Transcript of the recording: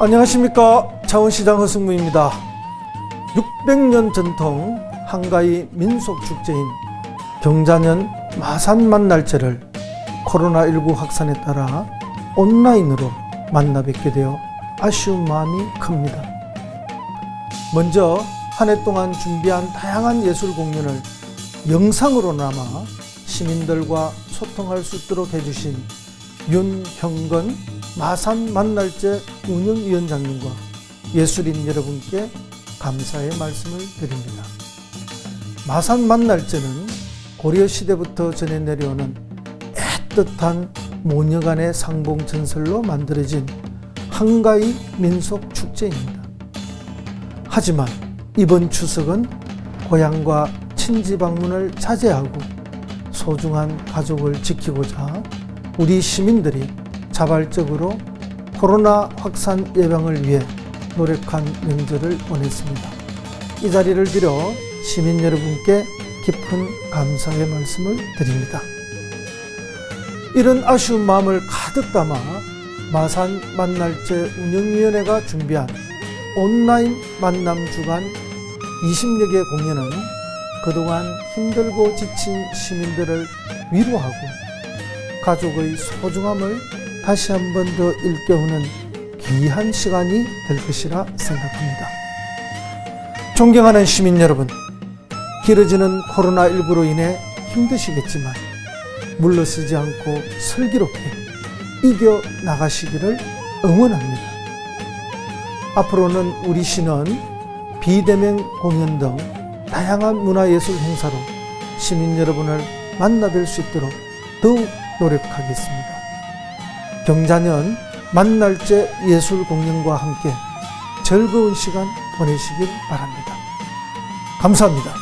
안녕하십니까 창원시장 허승무입니다. 600년 전통 한가위 민속 축제인 경자년 마산 만날제를 코로나19 확산에 따라 온라인으로 만나 뵙게 되어 아쉬운 마음이 큽니다. 먼저 한 해 동안 준비한 다양한 예술 공연을 영상으로나마 시민들과 소통할 수 있도록 해주신 윤형건 마산 만날제 운영위원장님과 예술인 여러분께 감사의 말씀을 드립니다. 마산 만날제는 고려시대부터 전해 내려오는 애틋한 모녀간의 상봉 전설로 만들어진 한가위 민속 축제입니다. 하지만 이번 추석은 고향과 친지 방문을 자제하고 소중한 가족을 지키고자 우리 시민들이 자발적으로 코로나 확산 예방을 위해 노력한 명절을 보냈습니다. 이 자리를 빌어 시민 여러분께 깊은 감사의 말씀을 드립니다. 이런 아쉬운 마음을 가득 담아 마산 만날제 운영위원회가 준비한 온라인 만남 주간 20여 개 공연은 그동안 힘들고 지친 시민들을 위로하고 가족의 소중함을 다시 한 번 더 일깨우는 귀한 시간이 될 것이라 생각합니다. 존경하는 시민 여러분, 길어지는 코로나19로 인해 힘드시겠지만 물러서지 않고 슬기롭게 이겨 나가시기를 응원합니다. 앞으로는 우리 시는 비대면 공연 등 다양한 문화예술 행사로 시민 여러분을 만나뵐 수 있도록 더욱 노력하겠습니다. 경자년 만날제 예술 공연과 함께 즐거운 시간 보내시길 바랍니다. 감사합니다.